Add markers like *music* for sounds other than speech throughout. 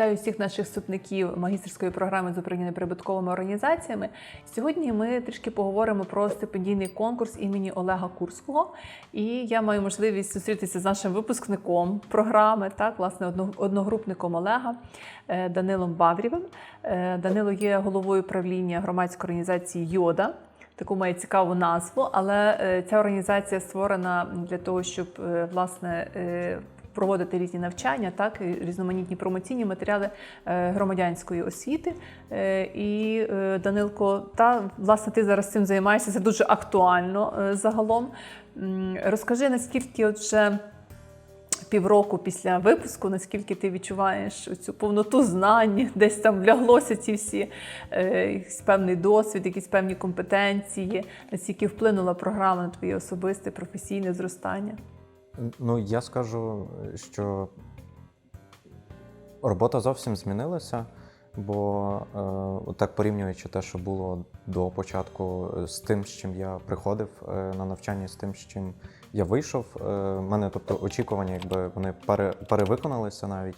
Вітаю всіх наших вступників магістерської програми з управління прибутковими організаціями. Сьогодні ми трішки поговоримо про стипендійний конкурс імені Олега Курського. І я маю можливість зустрітися з нашим випускником програми, так, власне, одногрупником Олега е, Данилом Баврєвим. Е, Данило є головою правління громадської організації Йода. Таку має цікаву назву, але е, ця організація створена для того, щоб власне проводити різні навчання, так і різноманітні промоційні матеріали е, громадянської освіти. Е, І е, Данилко, та власне ти зараз цим займаєшся. Це дуже актуально загалом. Розкажи, наскільки от вже півроку після випуску, наскільки ти відчуваєш цю повноту знань, десь там вляглося ці всі е, певний досвід, якісь певні компетенції, наскільки вплинула програма на твоє особисте професійне зростання? Ну, я скажу, що робота зовсім змінилася, бо е, так порівнюючи те, що було до початку е, з тим, з чим я приходив е, на навчання, з тим, з чим я вийшов, е, в мене тобто очікування, якби вони пере, перевиконалися навіть.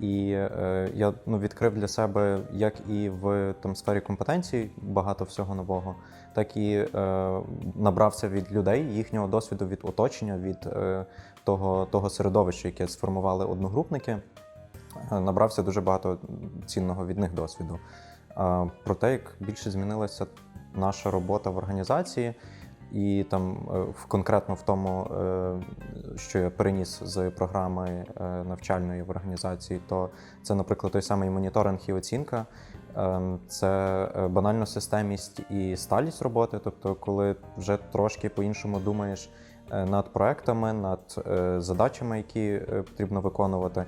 І е, я ну, відкрив для себе як і в там, сфері компетенцій багато всього нового, так і е, набрався від людей, їхнього досвіду, від оточення, від е, того, того середовища, яке сформували одногрупники. Е, Набрався дуже багато цінного від них досвіду. Е, Про те, як більше змінилася наша робота в організації, і там е, конкретно в тому, е, що я переніс з програми е, навчальної в організації, то це, наприклад, той самий моніторинг і оцінка. Е, Це банальна системність і сталість роботи. Тобто, коли вже трошки по-іншому думаєш над проектами, над задачами, які потрібно виконувати.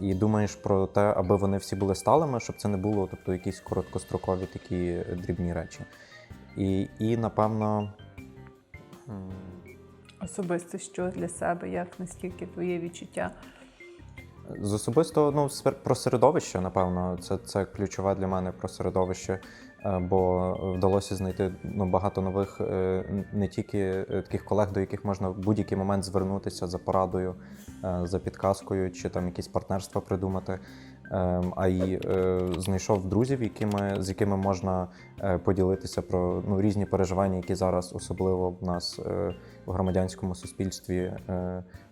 І думаєш про те, аби вони всі були сталими, щоб це не було тобто, якісь короткострокові такі дрібні речі. І, і напевно, Особисто що для себе, як наскільки твоє відчуття? З особисто ну, про середовище, напевно, це, це ключове для мене про середовище, е, бо вдалося знайти ну, багато нових е, не тільки е, таких колег, до яких можна в будь-який момент звернутися за порадою, за підказкою чи там якісь партнерства придумати. Е, А й е, знайшов друзів, якими, з якими можна е, поділитися про ну, різні переживання, які зараз особливо в нас е, в громадянському суспільстві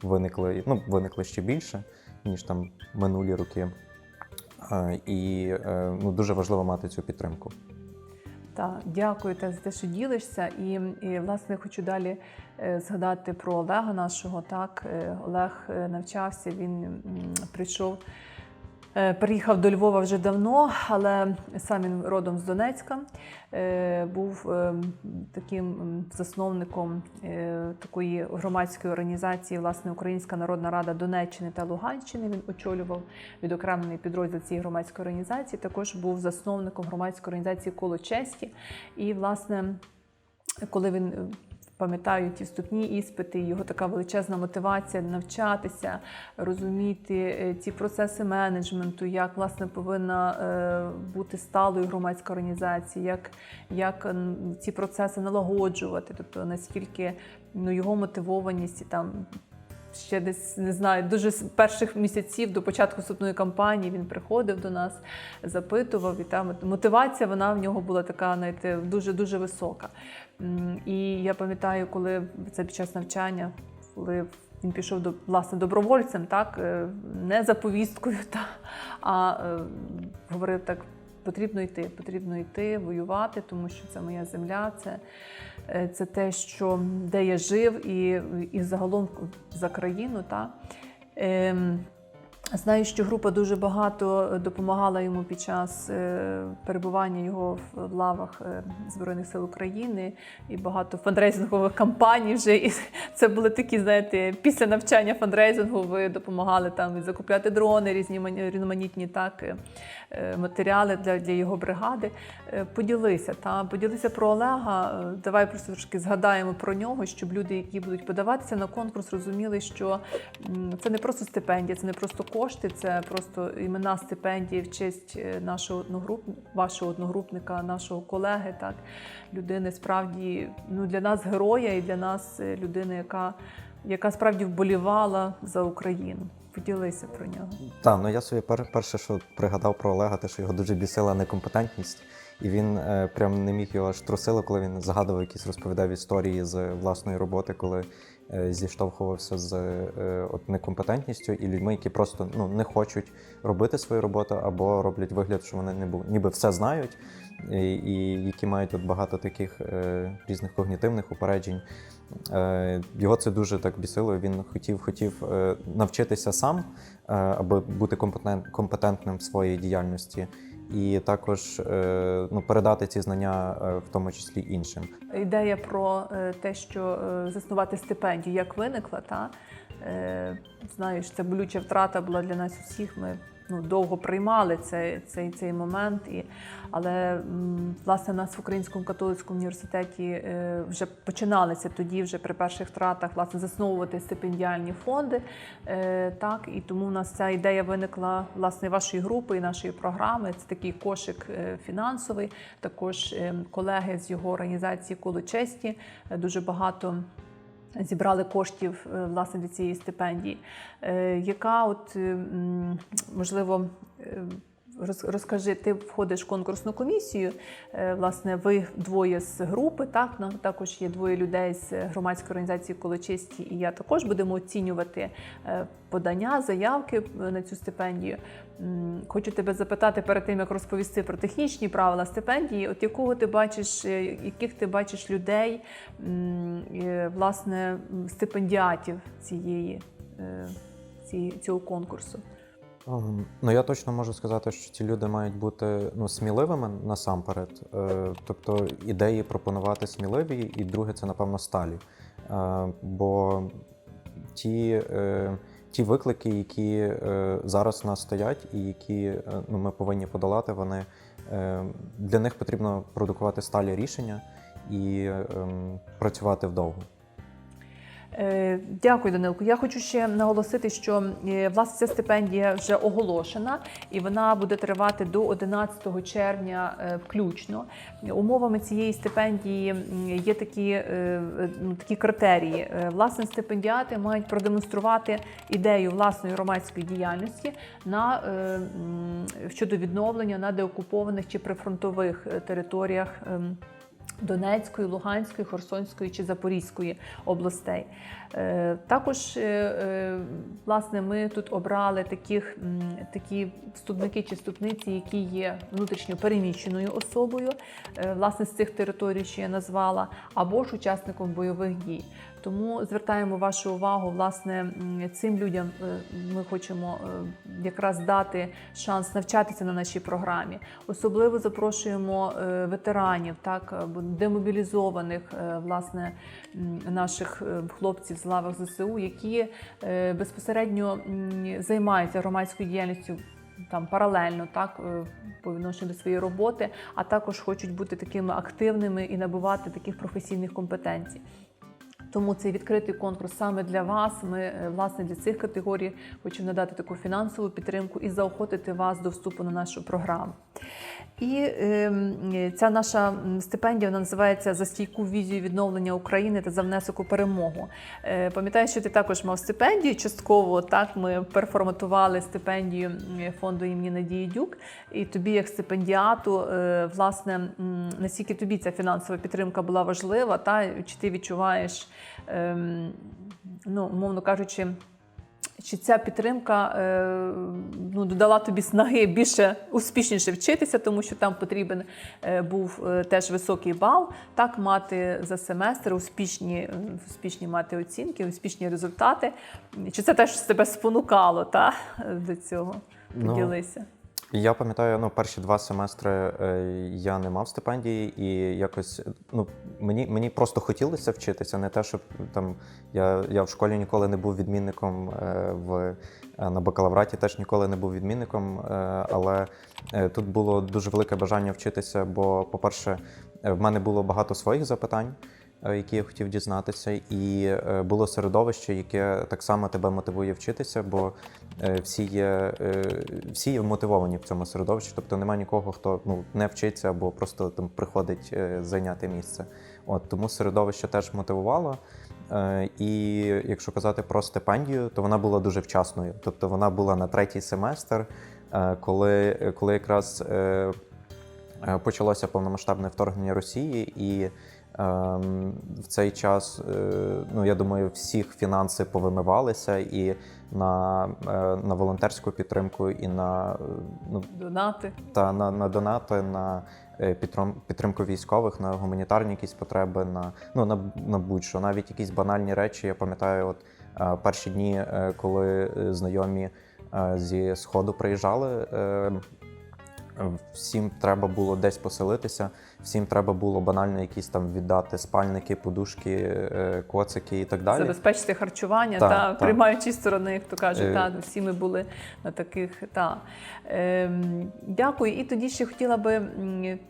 виникли, ну, виникли ще більше ніж там минулі роки. І ну, дуже важливо мати цю підтримку. Так, дякую те за те, що ділишся. І, і власне хочу далі згадати про Олега нашого. Так, Олег навчався, він прийшов. Е, Приїхав до Львова вже давно, але сам він родом з Донецька. Е, Був е, таким засновником такої громадської організації, власне, Українська Народна Рада Донеччини та Луганщини. Він очолював відокремлений підрозділ цієї громадської організації. Також був засновником громадської організації Коло честі. І, власне, коли він. Пам'ятаю ті вступні іспити, його така величезна мотивація навчатися, розуміти е, ці процеси менеджменту, як власне повинна е, бути сталою громадська організація, як, як ці процеси налагоджувати, тобто наскільки ну, його мотивованість і там ще десь не знаю, дуже з перших місяців до початку вступної кампанії він приходив до нас, запитував, і там мотивація вона в нього була така, знаєте, дуже дуже висока. І я пам'ятаю, коли це під час навчання, коли він пішов до власне добровольцем, так е, не за повісткою, *laughs* та а е, говорив так. Потрібно йти, потрібно йти, воювати, тому що це моя земля, це, е, це те, що де я жив, і, і загалом за країну. Та. Ем, Знаю, що група дуже багато допомагала йому під час е, перебування його в лавах е, Збройних сил України і багато фандрейзингових кампаній вже. І це були такі, знаєте, після навчання фандрейзингу ви допомагали там і закупляти дрони, різні різноманітні так, матеріали для, для його бригади. Е, Поділися та поділися про Олега. Е, Давай просто трошки згадаємо про нього, щоб люди, які будуть подаватися на конкурс, розуміли, що це не просто стипендія, це не просто кошти, це просто імена стипендії в честь е, нашого одногруп... вашого одногрупника, нашого колеги, так людини справді ну для нас героя і для нас е, людини, яка, яка справді вболівала за Україну. Поділися про нього. Так, ну я собі пер, перше, що пригадав про Олега, те, що його дуже бісила некомпетентність, і він е, прям не міг його аж трусило, коли він згадував якісь розповідав історії з власної роботи, коли е, зіштовхувався з е, от некомпетентністю і людьми, які просто ну, не хочуть робити свою роботу або роблять вигляд, що вони не бу- ніби все знають, і, які мають от багато таких е, різних когнітивних упереджень. Е, Його це дуже так бісило. Він хотів, хотів е, навчитися сам, е, аби бути компетент, компетентним в своїй діяльності, і також е, ну, передати ці знання, е, в тому числі іншим. Ідея про е, те, що заснувати стипендію, як виникла, та знаєш, це болюча втрата була для нас усіх. Ми ну, довго приймали цей, цей, цей момент. І, але власне нас в Українському католицькому університеті е, вже починалися тоді, вже при перших втратах, власне, засновувати стипендіальні фонди. Е, так, і тому в нас ця ідея виникла власне вашої групи і нашої програми. Це такий кошик е, фінансовий. Також е, колеги з його організації коло честі дуже багато. Зібрали коштів е, власне для цієї стипендії, Е, яка от е, можливо е, роз- розкажи, ти входиш в конкурсну комісію. е, Власне, ви двоє з групи, так нам також є двоє людей з громадської організації Колочисті, і я також будемо оцінювати е, подання, заявки е, на цю стипендію. Хочу тебе запитати перед тим, як розповісти про технічні правила стипендії. От якого ти бачиш, яких ти бачиш людей, власне, стипендіатів цієї, цього конкурсу? Ну, я точно можу сказати, що ці люди мають бути ну, сміливими насамперед. Е, Тобто ідеї пропонувати сміливі, і друге, це, напевно, сталі. Е, Бо ті, е, ті виклики, які зараз нас стоять, і які ну, ми повинні подолати, вони для них потрібно продукувати сталі рішення і ем, працювати вдовго. Е, Дякую, Данилку. Я хочу ще наголосити, що е, власне ця стипендія вже оголошена і вона буде тривати до 11 червня е, включно. Умовами цієї стипендії є такі, ну, такі критерії. Власне, стипендіати мають продемонструвати ідею власної громадської діяльності на щодо відновлення на деокупованих чи прифронтових територіях. Донецької, Луганської, Херсонської чи Запорізької областей. Е, Також, е, е, власне, ми тут обрали таких, такі вступники чи вступниці, які є внутрішньо переміщеною особою, власне, з цих територій, що я назвала, або ж учасником бойових дій. Тому звертаємо вашу увагу, власне, цим людям е, ми хочемо е, якраз дати шанс навчатися на нашій програмі. Особливо запрошуємо е, ветеранів, так демобілізованих власне наших хлопців з лавах ЗСУ, які безпосередньо займаються громадською діяльністю. Там паралельно так по відношенню до своєї роботи, а також хочуть бути такими активними і набувати таких професійних компетенцій. Тому цей відкритий конкурс саме для вас. Ми е, власне для цих категорій хочемо надати таку фінансову підтримку і заохотити вас до вступу на нашу програму. І ем, ця наша стипендія вона називається за стійку візію відновлення України та за внесок у перемогу. Е, Пам'ятаю, що ти також мав стипендію. Частково так ми переформатували стипендію фонду імені Надії Дюк. І тобі, як стипендіату, е, власне, наскільки тобі ця фінансова підтримка була важлива, та чи ти відчуваєш, ну, умовно кажучи. Чи ця підтримка е, ну, додала тобі снаги більше успішніше вчитися, тому що там потрібен е, був е, теж високий бал, так мати за семестр успішні, успішні мати оцінки, успішні результати. Чи це теж тебе спонукало та, до цього? Ну, Поділися. Я пам'ятаю, ну, перші два семестри е, я не мав стипендії, і якось ну, мені, мені просто хотілося вчитися, не те, щоб там я, я в школі ніколи не був відмінником е, в, е, на бакалавраті теж ніколи не був відмінником. Але тут було дуже велике бажання вчитися, бо, по-перше, в мене було багато своїх запитань. Е, Які я хотів дізнатися, і е, було середовище, яке так само тебе мотивує вчитися, бо е, всі є, всі є мотивовані в цьому середовищі, тобто немає нікого, хто ну, не вчиться або просто там приходить зайняти місце. От тому середовище теж мотивувало. І якщо казати про стипендію, то вона була дуже вчасною. Тобто вона була на третій семестр, коли, коли якраз почалося повномасштабне вторгнення Росії, і в цей час, е, ну я думаю, всіх фінанси повимивалися і на, е, на волонтерську підтримку, і на, е, ну, Донати. та на, на донати, на підтримку військових, на гуманітарні якісь потреби, на, ну, на, на будь-що. Навіть якісь банальні речі. Я пам'ятаю, от перші дні, коли знайомі зі Сходу приїжджали. Всім треба було десь поселитися, всім треба було банально якісь там віддати спальники, подушки, е, коцики і так далі. Забезпечити харчування Так, та так. приймаючі сторони, як то кажуть, Е. та всі ми були на таких. Та. Ем, дякую. І тоді ще хотіла би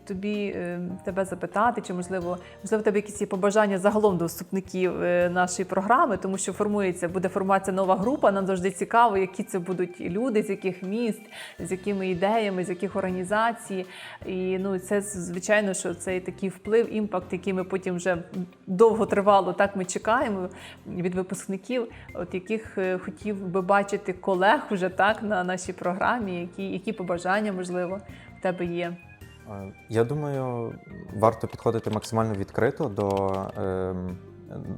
тобі ем, тебе запитати, чи можливо, можливо, тебе якісь є побажання загалом до вступників е, нашої програми, тому що формується, буде формуватися нова група. Нам завжди цікаво, які це будуть люди, з яких міст, з якими ідеями, з яких організацій. І ну це звичайно, що цей такий вплив, імпакт, який ми потім вже довго тривало, так ми чекаємо від випускників, от яких е, хотів би бачити колег вже так на нашій програмі, які, які побажання можливо в тебе є. Я думаю, варто підходити максимально відкрито до, ем,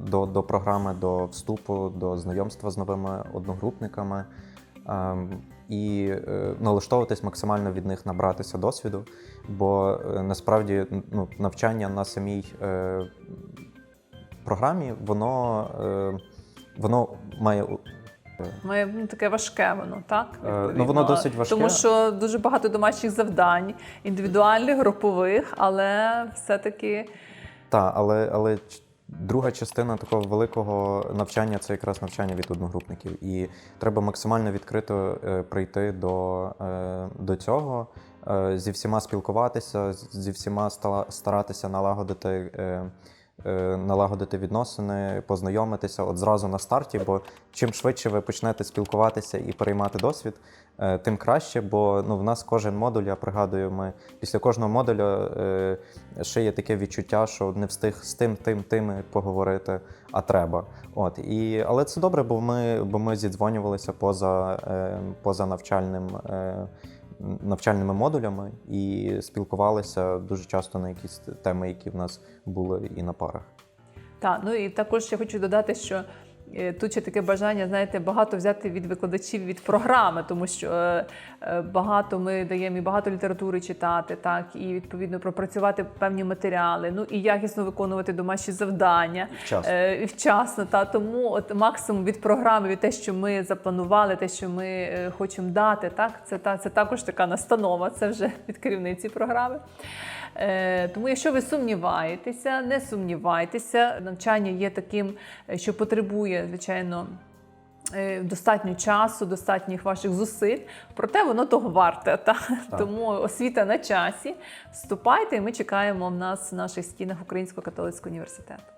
до, до програми, до вступу, до знайомства з новими одногрупниками ем, і е, налаштовуватись максимально від них набратися досвіду. Бо е, насправді ну, навчання на самій е, програмі, воно, е, воно має Має ну, таке важке воно, так? Е, ну, воно досить важке. Тому що дуже багато домашніх завдань, індивідуальних, групових, але все-таки Так, але, але друга частина такого великого навчання це якраз навчання від одногрупників. І треба максимально відкрито е, прийти до, е, до цього, е, зі всіма спілкуватися, зі всіма стала- старатися налагодити. Е, Налагодити відносини, познайомитися от зразу на старті, бо чим швидше ви почнете спілкуватися і переймати досвід, е, тим краще. Бо ну, в нас кожен модуль, я пригадую, ми після кожного модуля е, ще є таке відчуття, що не встиг з тим, тим, тим поговорити, а треба. От і але це добре, бо ми, бо ми зідзвонювалися поза, поза навчальним. Навчальними модулями і спілкувалися дуже часто на якісь теми, які в нас були і на парах. Так, ну і також я хочу додати, що тут ще таке бажання, знаєте, багато взяти від викладачів від програми, тому що е, е, багато ми даємо і багато літератури читати, так, і відповідно пропрацювати певні матеріали, ну і якісно виконувати домашні завдання. Вчасно. Е, і вчасно. Та тому от максимум від програми, від те, що ми запланували, те, що ми е, хочемо дати, так це та це також така настанова. Це вже від керівниці програми. Е, тому, якщо ви сумніваєтеся, не сумнівайтеся. Навчання є таким, е, що потребує, звичайно. е, Достатньо часу, достатніх ваших зусиль, проте воно того варте. Та? Тому освіта на часі. Вступайте, і ми чекаємо в нас в наших стінах Українського католицького університету.